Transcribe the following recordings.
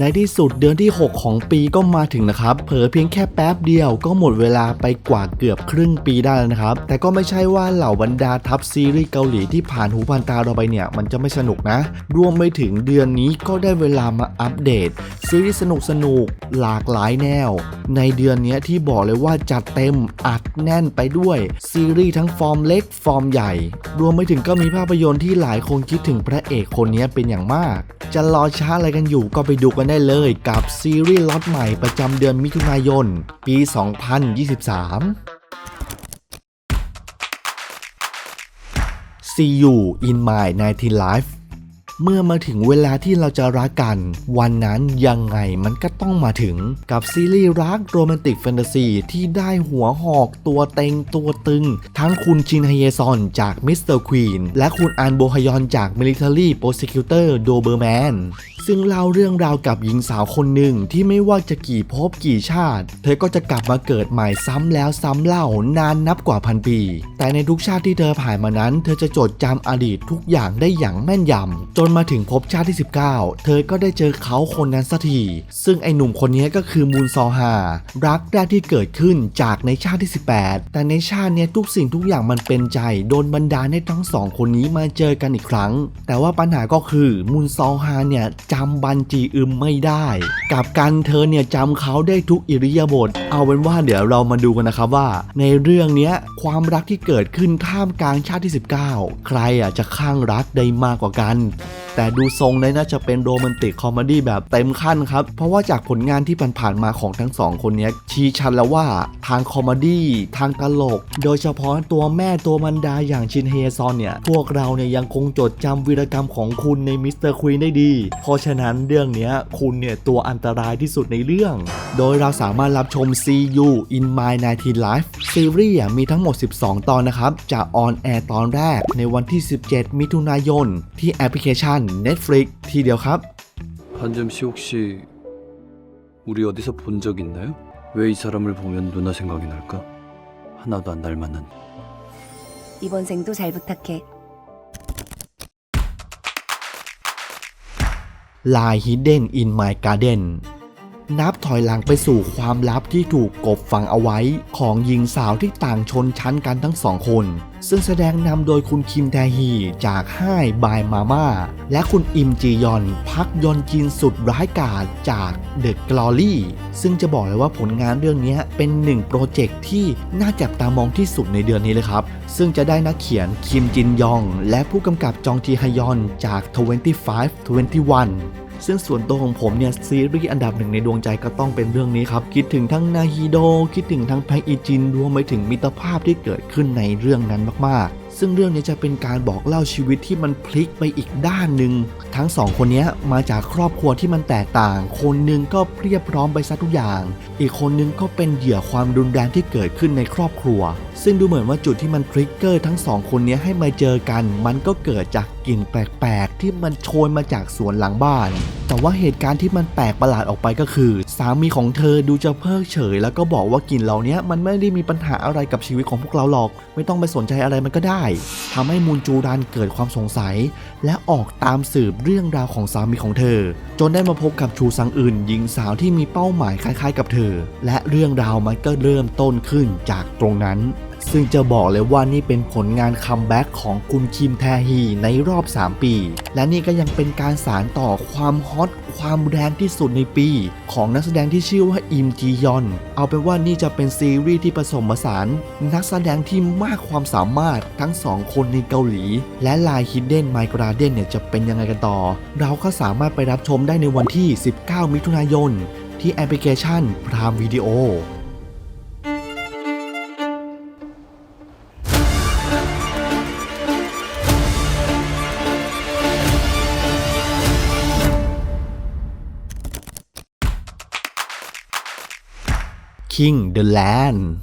ในที่สุดเดือนที่ 6 ของปีก็มาถึงนะครับ เผลอเพียงแค่แป๊บเดียวก็หมดเวลาไปกว่าเกือบครึ่งปีได้แล้วนะครับ แต่ก็ไม่ใช่ว่าเหล่าบรรดาทัพซีรีส์เกาหลีที่ผ่านหูผ่านตาเราไปเนี่ย มันจะไม่สนุกนะ รวมไปถึงเดือนนี้ก็ได้เวลามาอัปเดต ซีรีส์สนุกสนุกๆหลากหลายแนว ในเดือนนี้ที่บอกเลยว่าจัดเต็มอัดแน่นไปด้วย ซีรีส์ทั้งฟอร์มเล็กฟอร์มใหญ่ รวมไปถึงก็มีภาพยนตร์ที่หลายคนคิดถึงพระเอกคนนี้เป็นอย่างมาก จะรอช้าอะไรกันอยู่ก็ไปดูกันได้เลยกับซีรีส์ล็อตใหม่ประจำเดือนมิถุนายน ปี 2023 See you in my 19 life เมื่อมาถึงเวลาที่เราจะรักกัน วันนั้นยังไงมันก็ต้องมาถึงกับซีรีส์รักโรแมนติกแฟนตาซีที่ได้หัวหอกตัวเต็งตัวตึง ทั้งคุณชินฮเยซอนจากมิสเตอร์ควีนและคุณอันโบฮยอนจากมิลิเทอรี่โปรซิคิวเตอร์โดเบอร์แมน ซึ่งเล่าเรื่องราวกับหญิงสาวคนหนึ่งที่ไม่ว่าจะกี่ภพกี่ชาติ เธอก็จะกลับมาเกิดใหม่ซ้ำแล้วซ้ำเล่านานนับกว่าพันปี แต่ในทุกชาติที่เธอผ่านมานั้น เธอจะจดจำอดีตทุกอย่างได้อย่างแม่นยำจนมาถึงภพชาติที่ 19 เธอก็ได้เจอเขาคนนั้นสักทีซึ่งไอหนุ่มคนนี้ก็คือมูนซอฮารักแรกที่เกิดขึ้นจากในชาติที่ 18 แต่ในชาตินี้ทุกสิ่งทุกอย่างมันเป็นใจโดนบันดาลให้ทั้งสองคนนี้มาเจอกันอีกครั้ง แต่ว่าปัญหาก็คือมูนซอฮาเนี่ยจำบันจีอึมไม่ได้ กับกันเธอเนี่ยจำเขาได้ทุกอิริยาบถเอาเป็นว่าเดี๋ยวเรามาดูกันนะครับว่า ในเรื่องนี้ความรักที่เกิดขึ้นท่ามกลางชาติที่ 19 ใครอะจะข้างรักได้มากกว่ากัน แต่ดูทรงเลยน่าจะเป็นโรแมนติกคอมเมดี้แบบเต็มขั้นครับ เพราะว่าจากผลงานที่ผ่านๆมาของทั้งสองคนนี้ชี้ชัดแล้วว่าทางคอมเมดี้ทางตลก โดยเฉพาะตัวแม่ตัวมันดาอย่างชินเฮซอนเนี่ยพวกเราเนี่ยยังคงจดจำวีรกรรมของคุณในมิสเตอร์ควีนได้ดีพราะฉะนั้นเรื่องเนี้ยคุณเนี่ยตัวอันตรายที่สุดในเรื่อง โดยเราสามารถรับชม See You in My 19 Life ซีรีส์อ่ะมีทั้งหมด 12 ตอนนะครับ จะออนแอร์ตอนแรกในวันที่ 17 มิถุนายน ที่แอปพลิเคชัน Netflix ทีเดียวครับ 한점 씨 혹시 우리 어디서 본 적 있나요? 왜 이 사람을 보면 누나 생각이 날까? 하나도 안 닮았는 이번 생도 잘 부탁해. Lie Hidden in My Garden นับถอยหลังไปสู่ความลับที่ถูกกบฝังเอาไว้ ของหญิงสาวที่ต่างชนชั้นกันทั้งสองคน ซึ่งแสดงนำโดยคุณคิมแทฮีจากห้ายบายมาม่าและคุณอิมจียอน พักยอนจินสุดร้ายกาจจากเดอะกลอรี่ซึ่งจะบอกเลยว่าผลงานเรื่องนี้เป็นหนึ่งโปรเจกต์ที่น่าจับตามองที่สุดในเดือนนี้เลยครับ ซึ่งจะได้นักเขียนคิมจินยอง และผู้กำกับจองจีฮยอนจาก 25 21 ซึ่งส่วนตัวของผมเนี่ยซีรีส์อันดับหนึ่งในดวงใจก็ต้องเป็นเรื่องนี้ครับคิดถึงทั้งนาฮิโดคิดถึงทั้งแพอีจินรวมไปถึงมิตรภาพที่เกิดขึ้นในเรื่องนั้นมากๆซึ่งเรื่องนี้จะเป็นการบอกเล่าชีวิตที่มันพลิกไปอีกด้านหนึ่ง ทั้งสองคนนี้มาจากครอบครัวที่มันแตกต่าง คนหนึ่งก็เพียบพร้อมไปซะทุกอย่าง อีกคนหนึงก็เป็นเหยื่อความรุนแรงที่เกิดขึ้นในครอบครัว ซึ่งดูเหมือนว่าจุดที่มันทริกเกอร์ทั้งสองคนนี้ให้มาเจอกัน มันก็เกิดจากกลิ่นแปลกๆ ที่มันโชยมาจากสวนหลังบ้าน แต่ว่าเหตุการณ์ที่มันแปลกประหลาดออกไปก็คือ สามีของเธอดูจะเพิกเฉย แล้วก็บอกว่ากลิ่นเหล่านี้มันไม่ได้มีปัญหาอะไรกับชีวิตของพวกเราหรอก ไม่ต้องไปสนใจอะไรมันก็ได้ทำให้มูนจูรันเกิดความสงสัย และออกตามสืบเรื่องราวของสามีของเธอ จนได้มาพบกับชูซังอื่นหญิงสาวที่มีเป้าหมายคล้ายๆ กับเธอ และเรื่องราวมันก็เริ่มต้นขึ้นจากตรงนั้น ซึ่งจะบอกเลยว่านี่เป็นผลงานคัมแบ็กของคุณคิมแทฮีในรอบ 3 ปี และนี่ก็ยังเป็นการสารต่อความฮอตความแรงที่สุดในปี ของนักแสดงที่ชื่อว่าอิมจียอน เอาเป็นว่านี่จะเป็นซีรีส์ที่ผสมผสานนักแสดงที่มากความสามารถทั้งสองคนในเกาหลี และลายฮิดเด้นไมกราเดนเนี่ยจะเป็นยังไงกันต่อ เราก็สามารถไปรับชมได้ในวันที่ 19 มิถุนายน ที่แอปพลิเคชันพรามวิดีโอ King the Land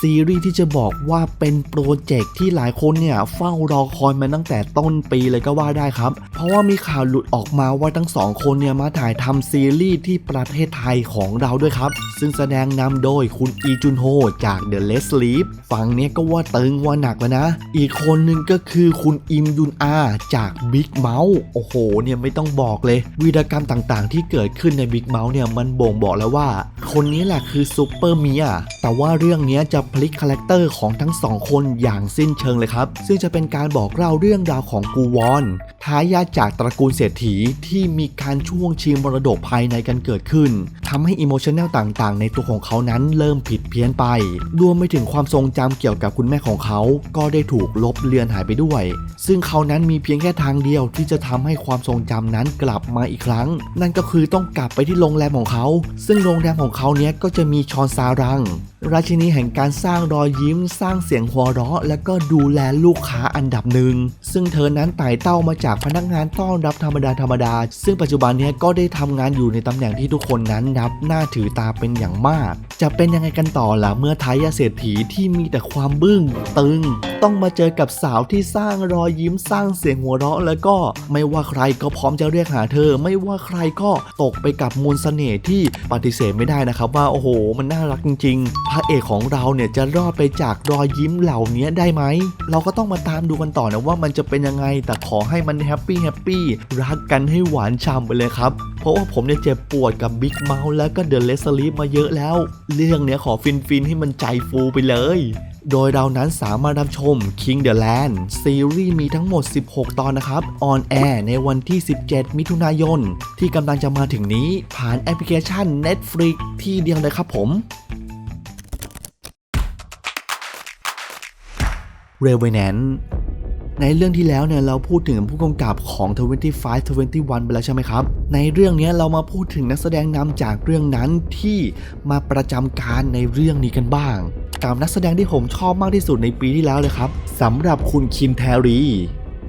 ซีรีส์ที่จะบอกว่าเป็นโปรเจกต์ที่หลายคนเนี่ยเฝ้ารอคอยมาตั้งแต่ต้นปีเลยก็ว่าได้ครับ เพราะว่ามีข่าวหลุดออกมาว่าทั้งสองคนเนี่ยมาถ่ายทำซีรีส์ที่ประเทศไทยของเราด้วยครับ ซึ่งแสดงนำโดยคุณอีจุนโฮจาก The Last Sleep ฝั่งเนี้ยก็ว่าตึงว่าหนักแล้วนะ อีกคนหนึ่งก็คือคุณอิมยุนอาจาก Big Mouth โอ้โหเนี่ยไม่ต้องบอกเลยวีรกรรมต่างๆ ที่เกิดขึ้นใน Big Mouth เนี่ยมันบ่งบอกแล้วว่า คนนี้แหละคือซูเปอร์เมียแต่ว่าเรื่องนี้จะพลิกคาแรคเตอร์ของทั้งสองคนอย่างสิ้นเชิงเลยครับ ซึ่งจะเป็นการบอกเล่าเรื่องราวของกูวอนทายาทจากตระกูลเศรษฐีที่มีการช่วงชิงมรดกภายในกันเกิดขึ้นทำให้อิโมชันแนลต่างๆ ในตัวของเขานั้นเริ่มผิดเพี้ยนไป รวมไปถึงความทรงจำเกี่ยวกับคุณแม่ของเขา ก็ได้ถูกลบเลือนหายไปด้วย ซึ่งเขานั้นมีเพียงแค่ทางเดียวที่จะทำให้ความทรงจำนั้นกลับมาอีกครั้ง นั่นก็คือต้องกลับไปที่โรงแรมของเขา ซึ่งโรงแรมของเขาเนี้ยก็จะมีชอนซารัง ราชินีแห่งการสร้างรอยยิ้ม สร้างเสียงหัวเราะ และก็ดูแลลูกค้าอันดับหนึ่ง ซึ่งเธอนั้นไต่เต้ามาจากพนักงานต้อนรับธรรมดาธรรมดา ซึ่งปัจจุบันนี้ก็ได้ทำงานอยู่ในตำแหน่งที่ทุกคนนั้นนับหน้าถือตาเป็นอย่างมาก จะเป็นยังไงกันต่อล่ะเมื่อทายาเศรษฐีที่มีแต่ความบึ้งตึง ต้องมาเจอกับสาวที่สร้างรอยยิ้มสร้างเสียงหัวเราะ แล้วก็ไม่ว่าใครก็พร้อมจะเรียกหาเธอ ไม่ว่าใครก็ตกไปกับมนต์เสน่ห์ที่ปฏิเสธไม่ได้นะครับว่าโอ้โห มันน่ารักจริงๆระเอกของเราเนี่ยจะรอดไปจากรอยยิ้มเหล่านี้ได้ไหม เราก็ต้องมาตามดูกันต่อนะว่ามันจะเป็นยังไง แต่ขอให้มันแฮปปี้แฮปปี้รักกันให้หวานฉ่ำไปเลยครับ เพราะว่าผมเนี่ยเจ็บปวดกับบิ๊กเมาส์แล้วก็เดอะเลสลีฟมาเยอะแล้ว เรื่องเนี้ยขอฟินฟินให้มันใจฟูไปเลยโดยเรานั้นสามารถรับชม King the Land ซีรีส์มีทั้งหมด 16 ตอนนะครับ ออนแอร์ในวันที่ 17 มิถุนายน ที่กำลังจะมาถึงนี้ผ่านแอปพลิเคชัน Netflix ที่เดียวเลยครับผม Revenant ในเรื่องที่แล้วเนี่ยเราพูดถึงผู้กำกับของ 25 21 ไปแล้วใช่ไหมครับ ในเรื่องนี้เรามาพูดถึงนักแสดงนำจากเรื่องนั้นที่มาประจำการในเรื่องนี้กันบ้าง กับนักแสดงที่ผมชอบมากที่สุดในปีที่แล้วเลยครับสำหรับคุณคิมแทรี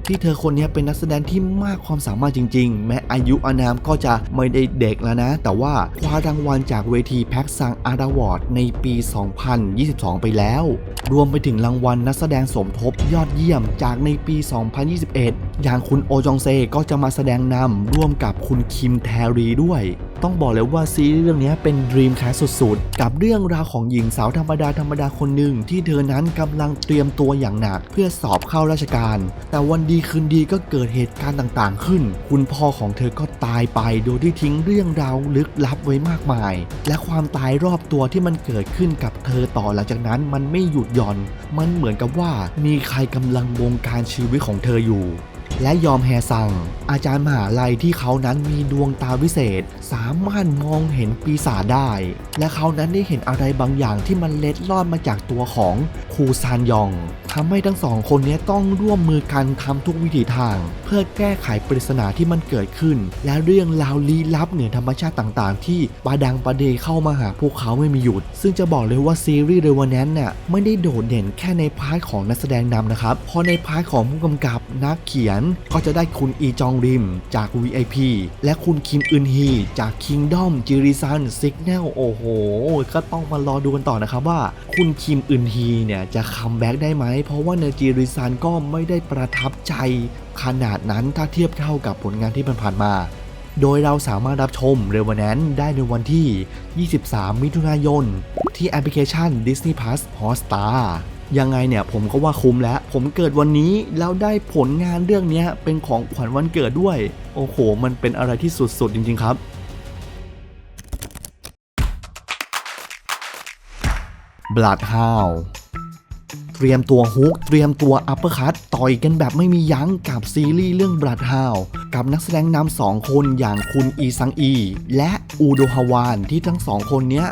ที่เธอคนนี้เป็นนักแสดงที่มากความสามารถจริง ๆ แม้อายุอานามก็จะไม่ได้เด็กแล้วนะ แต่ว่าคว้ารางวัลจากเวทีแพ็กซังอาร์ดาวอร์ดในปี 2022 ไปแล้ว รวมไปถึงรางวัลนักแสดงสมทบยอดเยี่ยมจากในปี 2021 อย่างคุณโอจองเซก็จะมาแสดงนำร่วมกับคุณคิมแทรีด้วย ต้องบอกเลยว่าซีรีส์เรื่องนี้เป็นดรีมแคสสุดๆ กับเรื่องราวของหญิงสาวธรรมดาธรรมดาคนหนึ่งที่เธอนั้นกำลังเตรียมตัวอย่างหนัก เพื่อสอบเข้าราชการ แต่วันดีคืนดีก็เกิดเหตุการณ์ต่างๆ ขึ้น คุณพ่อของเธอก็ตายไปโดยที่ทิ้งเรื่องราวลึกลับไว้มากมาย และความตายรอบตัวที่มันเกิดขึ้นกับเธอต่อหลังจากนั้นมันไม่หยุดหย่อน มันเหมือนกับว่ามีใครกำลังบงการชีวิตของเธออยู่ และยอมแฮซัง อาจารย์มหาลัยที่เขานั้นมีดวงตาวิเศษ สามารถมองเห็นปีศาจได้ และเขานั้นได้เห็นอะไรบางอย่างที่มันเล็ดลอดมาจากตัวของคูซานยองทำให้ทั้งสองคนนี้ต้องร่วมมือกันทำทุกวิถีทาง เพื่อแก้ไขปริศนาที่มันเกิดขึ้น และเรื่องราวลี้ลับเหนือธรรมชาติต่างๆ ที่ปาดังประเดเข้ามาหาพวกเขาไม่มีหยุด ซึ่งจะบอกเลยว่าซีรีส์เรวันแนนน่ะไม่ได้โดดเด่นแค่ในพาร์ทของนักแสดงนำนะครับเพราะในพาร์ทของผู้กำกับนักเขียนก็จะได้คุณอีจองริมจาก VIP และคุณคิมอึนฮีจาก Kingdom จิริซัน Signal โอ้โห ก็ต้องมารอดูกันต่อนะครับว่า คุณคิมอึนฮีเนี่ยจะคัมแบ็กได้ไหม เพราะว่าในจิริซันก็ไม่ได้ประทับใจขนาดนั้นถ้าเทียบเท่ากับผลงานที่ผ่านๆมา โดยเราสามารถรับชมเรวันแนนได้ในวันที่ 23 มิถุนายน ที่แอปพลิเคชัน Disney Plus Hotstar ยังไงเนี่ยผมก็ว่าคุ้มแล้ว ผมเกิดวันนี้แล้วได้ผลงานเรื่องนี้เป็นของขวัญวันเกิดด้วย โอ้โห มันเป็นอะไรที่สุดๆจริง ๆ ครับ Bloodhound เตรียมตัวฮุกเตรียมตัวอัปเปอร์คัตต่อยกันแบบไม่มียั้งกับซีรีส์เรื่อง Bloodhound กับนักแสดงนำสองคนอย่างคุณอีซังอี และอูโดฮาวานที่ทั้งสองคนเนี้ย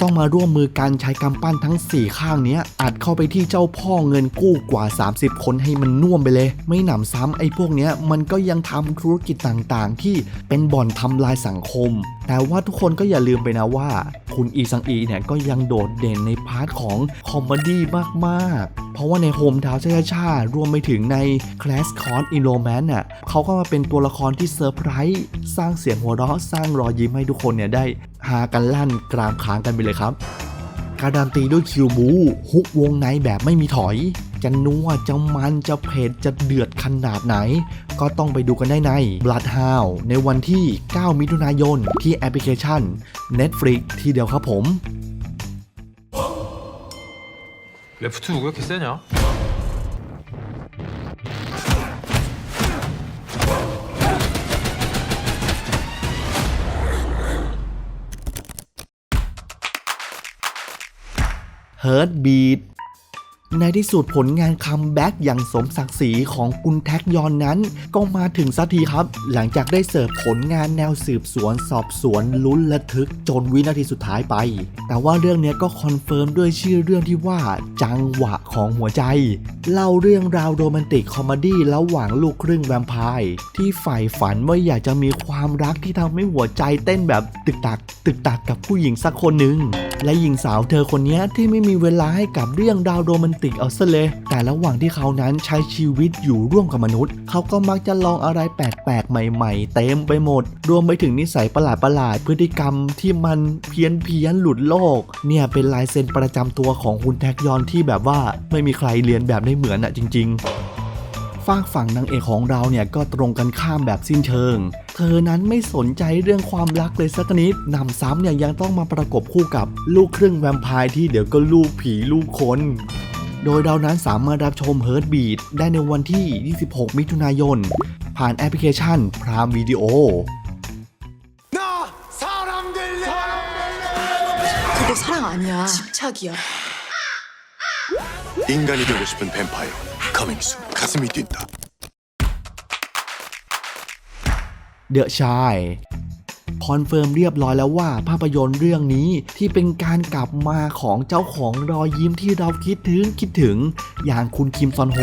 ต้องมาร่วมมือกันใช้กำปั้นทั้ง 4 ข้างเนี้ยอัดเข้าไปที่เจ้าพ่อเงินกู้กว่า 30 คนให้มันน่วมไปเลย ไม่หนำซ้ำไอ้พวกเนี้ยมันก็ยังทำธุรกิจต่างๆ ที่เป็นบ่อนทำลายสังคม แต่ว่าทุกคนก็อย่าลืมไปนะว่า คุณอีซังอีเนี่ยก็ยังโดดเด่นในพาร์ทของคอมเมดี้มากๆเพราะว่าในโฮมทาวน์ชาชารวมไปถึงใน Class c o n in Romance น่ะเขาก็มาเป็นตัวละครที่เซอร์ไพรส์สร้างเสียงหัวเราะสร้างรอยยิ้มให้ทุกคนเนี่ยได้หากันลั่นกรามค้างกันไปเลยครับ การันตีด้วยคิวบูฮุกวงในแบบไม่มีถอย จะนัวจะมันจะเผ็ดจะเดือดขนาดไหน ก็ต้องไปดูกันได้ใน Bloodhound ในวันที่ 9 มิถุนายนที่แอปพลิเคชัน Netflix ที่เดียวครับผม 레프트 누구 이렇게 세냐? 헤드 비트 ในที่สุดผลงานคัมแบ็กอย่างสมศักดิ์ศรีของคุณแท็กยอนนั้น ก็มาถึงสักทีครับ หลังจากได้เสิร์ฟผลงานแนวสืบสวนสอบสวนลุ้นระทึกจนวินาทีสุดท้ายไป แต่ว่าเรื่องนี้ก็คอนเฟิร์มด้วยชื่อเรื่องที่ว่า จังหวะของหัวใจ เล่าเรื่องราวโรแมนติกคอมดี้ระหว่างลูกครึ่งแวมไพร์ที่ใฝ่ฝันว่าอยากจะมีความรักที่ทำให้หัวใจเต้นแบบตึกตัก ตึกตักกับผู้หญิงสักคนหนึ่งและหญิงสาวเธอคนนี้ที่ไม่มีเวลาให้กับเรื่องราวโรแมนติกเอาซะเลย แต่ระหว่างที่เขานั้นใช้ชีวิตอยู่ร่วมกับมนุษย์ เขาก็มักจะลองอะไรแปลกๆ ใหม่ๆ เต็มไปหมด รวมไปถึงนิสัยประหลาดๆ พฤติกรรมที่มันเพี้ยนเพียนๆหลุดโลก เนี่ยเป็นลายเซ็นประจำตัวของคุณแท็กยอนที่แบบว่าไม่มีใครเรียนแบบได้เหมือนอะจริง ๆฝากฝั่งนางเอกของเราเนี่ยก็ตรงกันข้ามแบบสิ้นเชิง เธอนั้นไม่สนใจเรื่องความรักเลยสักนิดนำซ้ำเนี่ยยังต้องมาประกบคู่กับลูกครึ่งแวมไพร์ที่เดี๋ยวก็ลูกผีลูกคน โดยเรานั้นสามารถรับชม Heart Beat ได้ในวันที่ 26 มิถุนายน ผ่านแอปพลิเคชัน Prime Video 그게 사랑 아니야. 집착이야. 인간이 되고 싶은 뱀파이어 커밍순 가슴이 뛴다 The Shy คอนเฟิร์มเรียบร้อยแล้วว่าภาพยนตร์เรื่องนี้ที่เป็นการกลับมาของเจ้าของรอยยิ้มที่เราคิดถึงคิดถึง อย่างคุณคิมซอนโฮ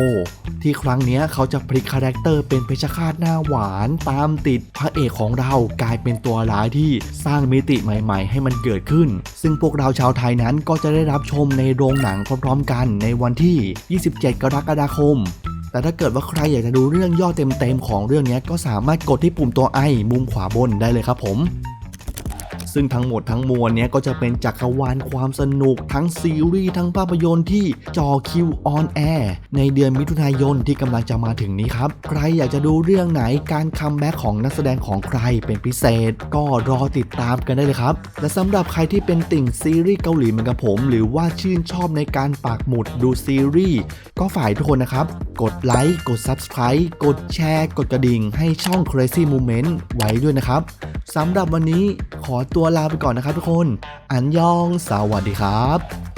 ที่ครั้งนี้เขาจะพลิกคาแรคเตอร์เป็นเพชฌฆาตหน้าหวานตามติดพระเอกของเรากลายเป็นตัวร้ายที่สร้างมิติใหม่ๆ ให้มันเกิดขึ้น ซึ่งพวกเราชาวไทยนั้นก็จะได้รับชมในโรงหนังพร้อมๆกันในวันที่ 27 กรกฎาคมแต่ถ้าเกิดว่าใครอยากจะดูเรื่องย่อเต็มๆของเรื่องนี้ก็สามารถกดที่ปุ่มตัวไอมุมขวาบนได้เลยครับผม ซึ่งทั้งหมดทั้งมวลเนี้ยก็จะเป็นจักรวาลความสนุกทั้งซีรีส์ทั้งภาพยนตร์ที่จอคิวออนแอร์ในเดือนมิถุนายนที่กำลังจะมาถึงนี้ครับ ใครอยากจะดูเรื่องไหนการคัมแบ็กของนักแสดงของใครเป็นพิเศษ ก็รอติดตามกันได้เลยครับ และสำหรับใครที่เป็นติ่งซีรีส์เกาหลีเหมือนกับผม หรือว่าชื่นชอบในการปากหมุดดูซีรีส์ก็ฝ่ายทุกคนนะครับ กดไลค์กด Subscribe กดแชร์ กดกระดิ่ง ให้ช่อง Crazy Moment ไว้ด้วยนะครับสำหรับวันนี้ขอตัวลาไปก่อนนะครับทุกคน อันยอง สวัสดีครับ